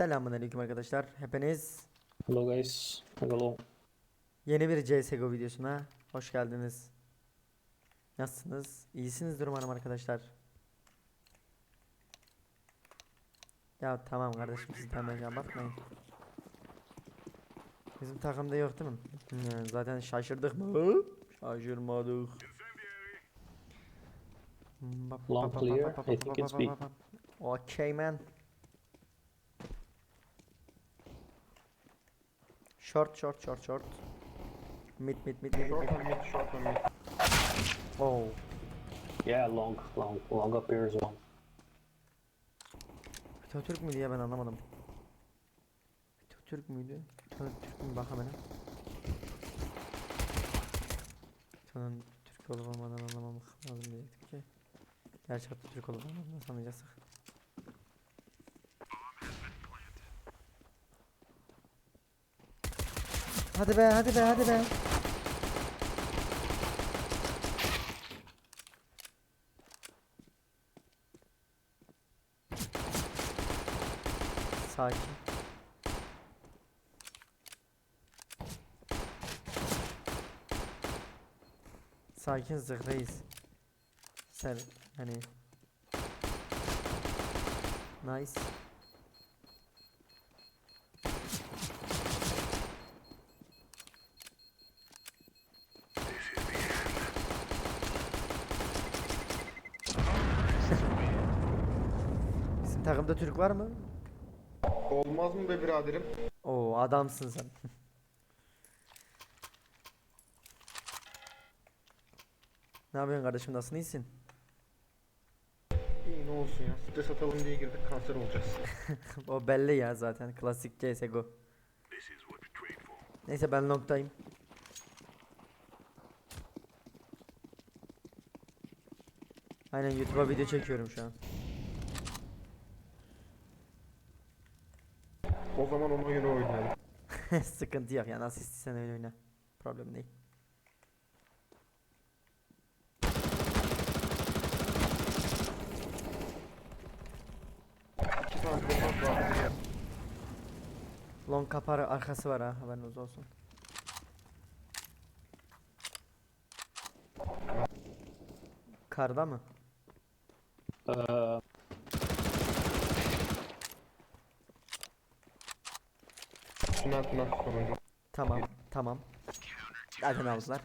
Selamünaleyküm arkadaşlar. Hepiniz Hello guys, hello. yeni bir CS:GO videosuna hoş geldiniz. Nasılsınız? İyisinizdir umarım arkadaşlar. Ya tamam kardeşim siz hemen abartmayın. Bizim takımda yok değil mi? Hı, Zaten şaşırdık mı? Şaşırmadık. Long clear. I think it's bap, B. bap, bap. Okay man. Short short short short. Mid mid mid mid Short mid. on mid, short on mid. Oh. Yeah, long, long, long up here as well. Türk müydü ya ben anlamadım. Türk müydü? Türk mü bak hemen. Tanın Türk olup olmadan anlamamak lazım diyecektik ki. Gerçi hatta Türk olup olmadan anlayacaksak. Hadi be hadi be hadi be. Sakin. Sakin zırhdayız. Sen hani Nice. Bizim takımda Türk var mı? Olmaz mı be biraderim? Oo adamsın sen. ne yapıyorsun kardeşim nasılsın iyisin? İyi ne olsun ya. Stres atalım diye girdik kanser olacağız. o belli ya zaten klasik CSGO. Neyse ben long'dayım. Aynen YouTube'a video çekiyorum şu an. O zaman ona göre oynayalım. Sıkıntı yok ya nasıl istersen öyle oyna. Problem değil. İki tane defans var. Long kaparı arkası var ha haberiniz olsun. Karda mı? Uh, Tünel tünel sonuncu. Tamam tamam. Zaten aldılar.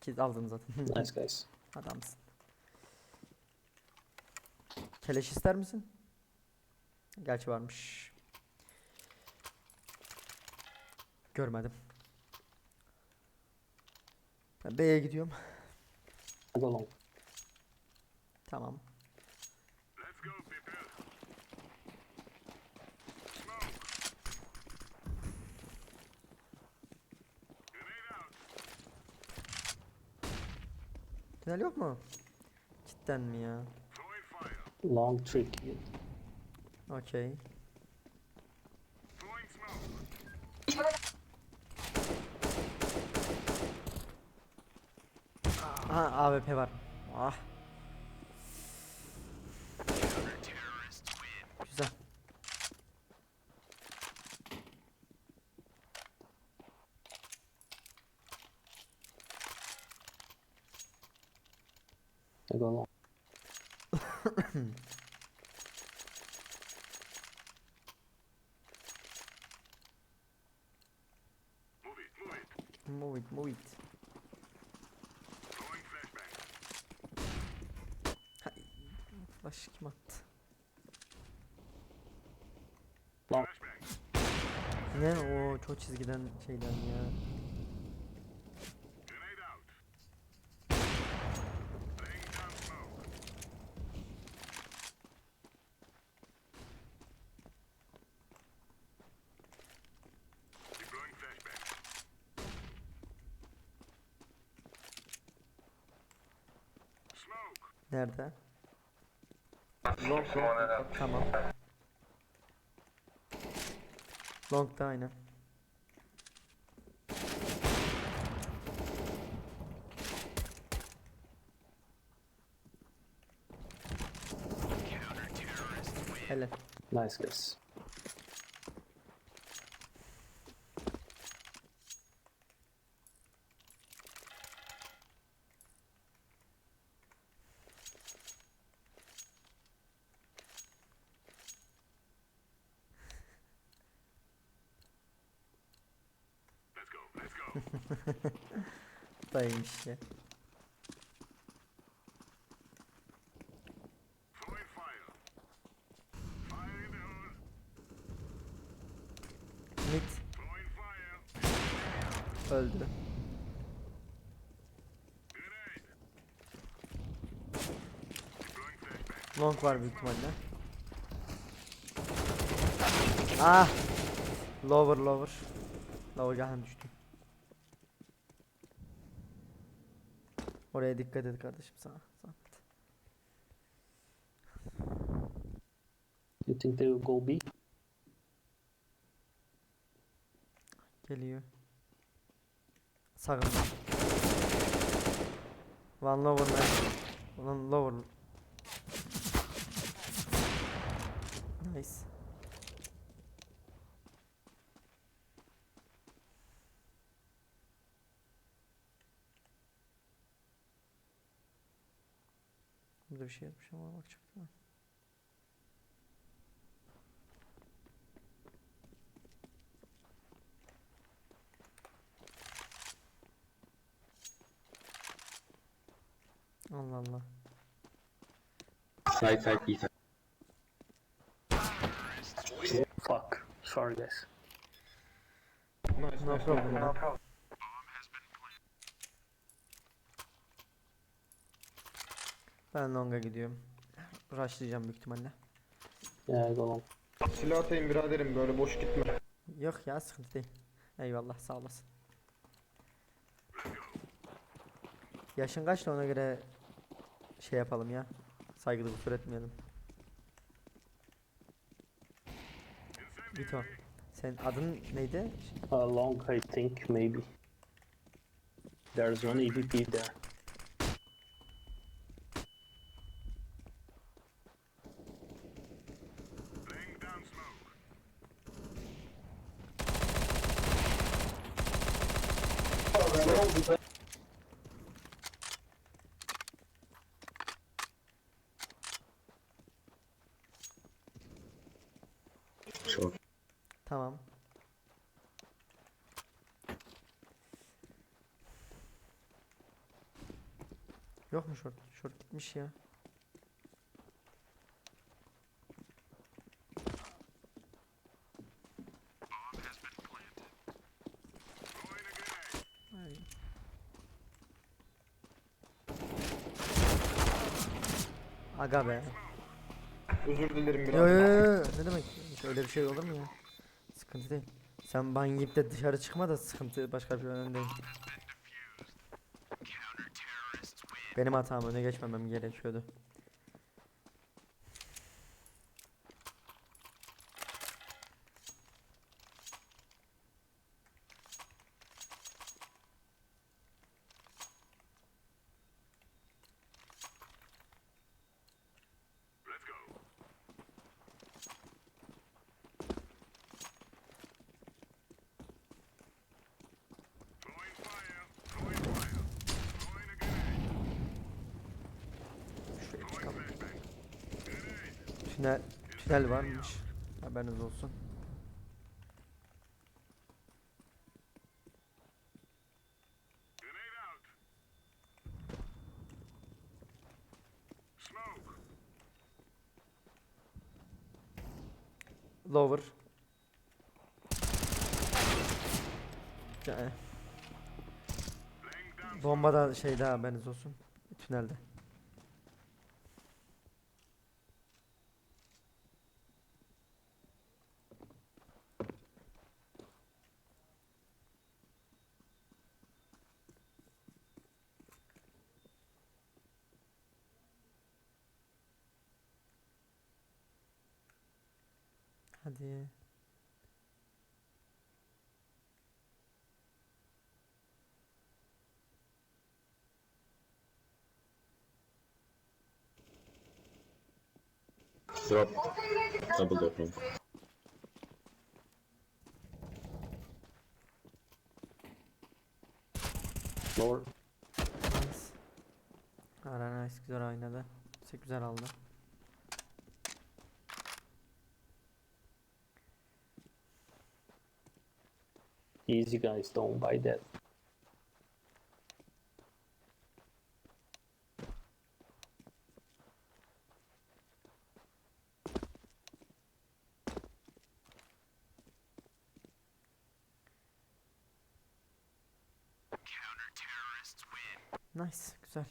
Ki aldın zaten. nice guys. Adamsın. Keleş ister misin? Gerçi varmış. Görmedim. Ben B'ye gidiyorum. Long. Tamam. Tünel yok mu? Cidden mi ya? Long trick. Okey. Aha AWP var. Ah. Güzel. I go long. Move it, move it. Hay, Flash kim attı? Ne o çok çizgiden şeyden ya. Nerede? Long long. Tamam. Long'da aynen. Helal. Nice guys. Dayıymış ya. Mid. Öldü. Long var büyük ihtimalle. Ah! Lower lower. Lower geldim Oraya dikkat et kardeşim sana. Zahmet. You think they will go B? Geliyor. Sağında. One lower man. One lower. Nice. Burada bir şey yapmış ama bakacak değil mi? Allah Allah. Side, side, B side. Fuck. Sorry guys. No problem. No problem. Ben longa gidiyorum. Rushlayacağım büyük ihtimalle. Go long. Silah atayım biraderim böyle boş gitme. Yok ya sıkıntı değil. Eyvallah sağ olasın. Yaşın kaçta ona göre şey yapalım ya. Saygılı kusur etmeyelim. Vito. Senin adın neydi? Uh, long, I think maybe. There's one EVP there. Short. Tamam. Yok mu short? Short gitmiş ya. Aga be. Özür dilerim biraderim. yo yo, yo. ne demek? Hiç öyle bir şey olur mu ya? Sıkıntı değil. Sen ban yiyip de dışarı çıkma da sıkıntı başka bir önemli değil. Benim hatam öne geçmemem gerekiyordu. Tünel, tünel varmış. Haberiniz olsun. Lower. Ya. Bomba da şeyde haberiniz olsun. Tünelde. Hadi. Drop. Double long. Lower. Nice. Ara nice güzel oynadı. Çok güzel aldı. Easy guys, don't buy that. Nice. Güzel.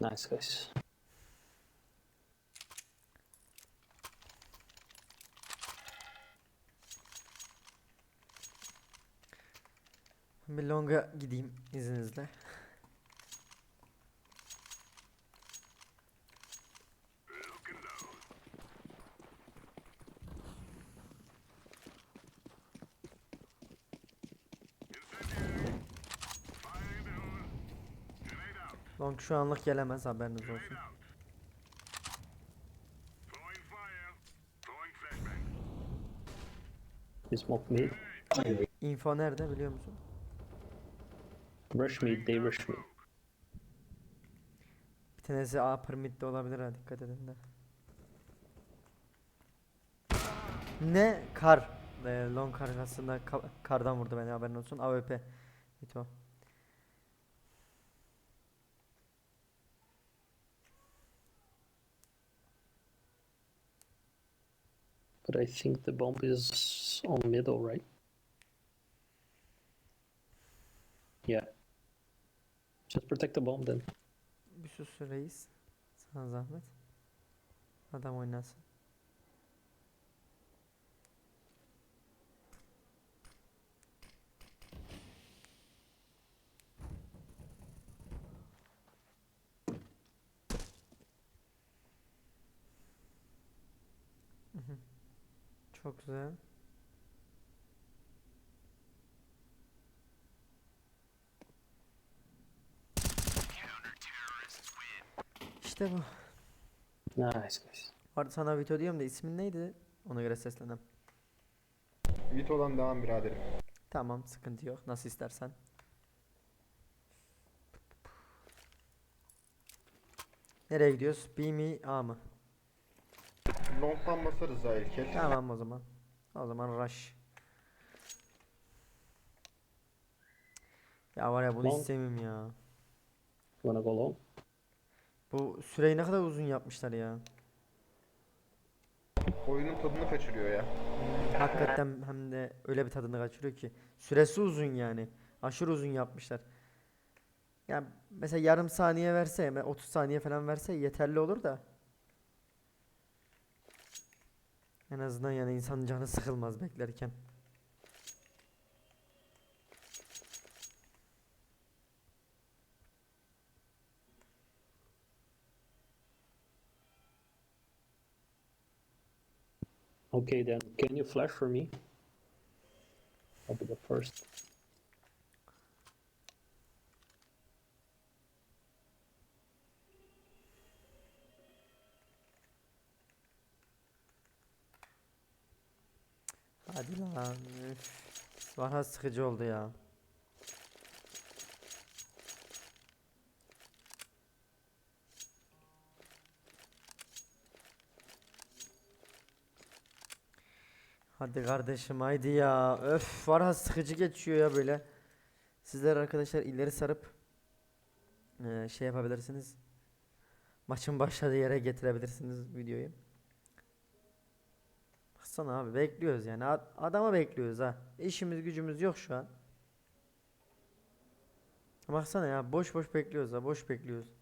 Nice guys. Bir longa gideyim izninizle. Long şu anlık gelemez haberiniz olsun. He smoke mid. Info nerede biliyor musun? Rush mid, they rush mid. Bir tanesi A permit'te olabilir ha dikkat edin de. Ne? Kar. Ee, long kar aslında ka- kardan vurdu beni haberin olsun. AWP. Mito. But I think the bomb is on middle, right? Yeah. Just protect the bomb then. Bir sus reis. Sana zahmet. Adam oynasın. Çok güzel. İşte bu. Nice guys. Var sana Vito diyorum da ismin neydi? Ona göre seslenem. Vito'dan devam biraderim. Tamam sıkıntı yok. Nasıl istersen. Nereye gidiyoruz? B mi A mı? Long'dan basarız daha ilk el. Tamam o zaman. O zaman rush. Ya var ya bunu Long. istemeyeyim ya. Wanna go long? Bu süreyi ne kadar uzun yapmışlar ya. Oyunun tadını kaçırıyor ya. Hakikaten hem de öyle bir tadını kaçırıyor ki. Süresi uzun yani. Aşırı uzun yapmışlar. Ya mesela yarım saniye verse, me- 30 saniye falan verse yeterli olur da. En azından yani insanın canı sıkılmaz beklerken. Okay then, can you flash for me? I'll be the first. Hadi lan. Üf. Valla sıkıcı oldu ya. Hadi kardeşim haydi ya. Öf var ha sıkıcı geçiyor ya böyle. Sizler arkadaşlar ileri sarıp eee, şey yapabilirsiniz. Maçın başladığı yere getirebilirsiniz videoyu. Baksana abi bekliyoruz yani. Ad- adama bekliyoruz ha. İşimiz gücümüz yok şu an. Baksana ya boş boş bekliyoruz ha. Boş bekliyoruz.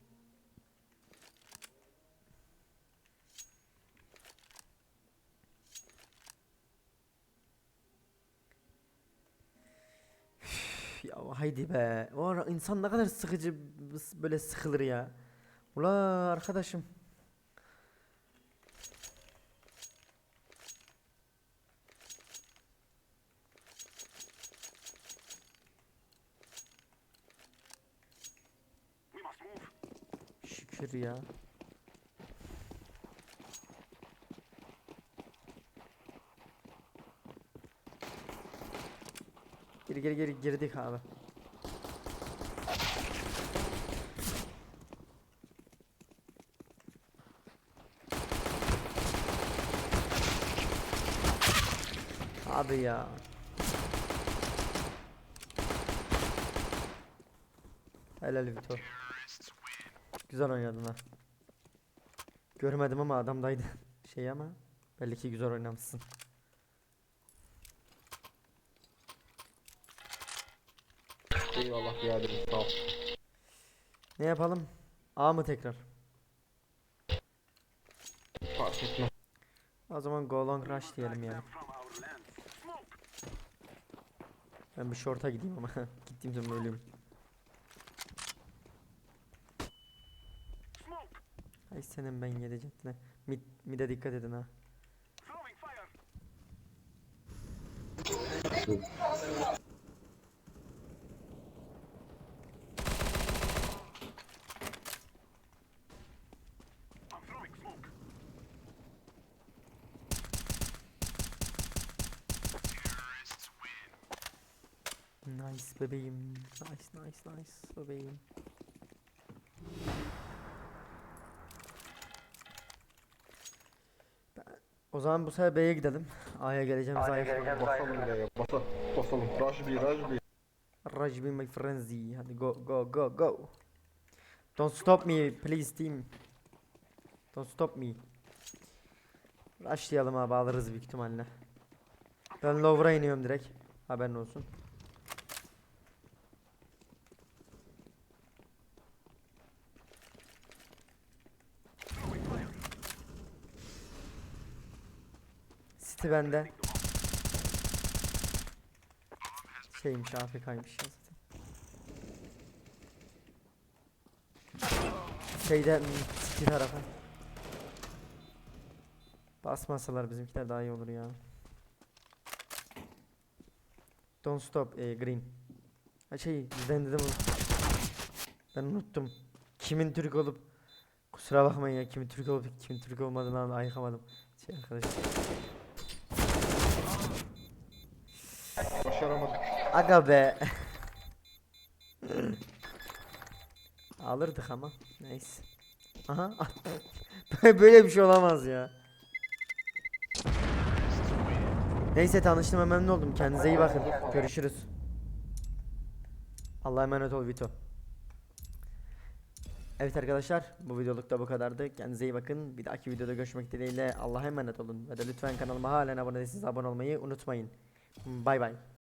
Haydi be. O ara insan ne kadar sıkıcı böyle sıkılır ya. Ula arkadaşım. Şükür ya. geri geri geri girdik abi. Abi ya. Helal Vitor. Güzel oynadın ha. Görmedim ama adamdaydı. Şey ama belli ki güzel oynamışsın. Eyvallah biraderim sağ ol. Ne yapalım? A mı tekrar? Fark etmez. O zaman go long rush diyelim yani. Ben bir short'a gideyim ama gittiğim zaman ölüyorum. Ay senin ben yedecektin. Mid, mid'e dikkat edin ha. Nice bebeğim. Nice nice nice bebeğim. O zaman bu sefer B'ye gidelim. A'ya geleceğim zayıf. Basalım B'ye basa, basalım. Rush B, Rush B. My frenzy. Hadi go go go go. Don't stop me please team. Don't stop me. Rushlayalım abi alırız büyük ihtimalle. Ben lower'a iniyorum direkt. Haberin olsun. City bende. Şeymiş AFK'ymış ya zaten. Şeyde hmm, City tarafı. Basmasalar bizimkiler daha iyi olur ya. Don't stop eh, green. Ha şey ben dedim. Ben unuttum. Kimin Türk olup Kusura bakmayın ya kimin Türk olup kimin Türk olmadığını an- ayıkamadım. Şey arkadaşlar. Başaramadık. Aga be. Alırdık ama. Neyse. Aha. Böyle bir şey olamaz ya. Neyse tanıştığıma memnun oldum. Kendinize iyi bakın. Görüşürüz. Allah'a emanet ol Vito. Evet arkadaşlar bu videoluk da bu kadardı. Kendinize iyi bakın. Bir dahaki videoda görüşmek dileğiyle Allah'a emanet olun. Ve de lütfen kanalıma halen abone değilseniz abone olmayı unutmayın. Bay bay.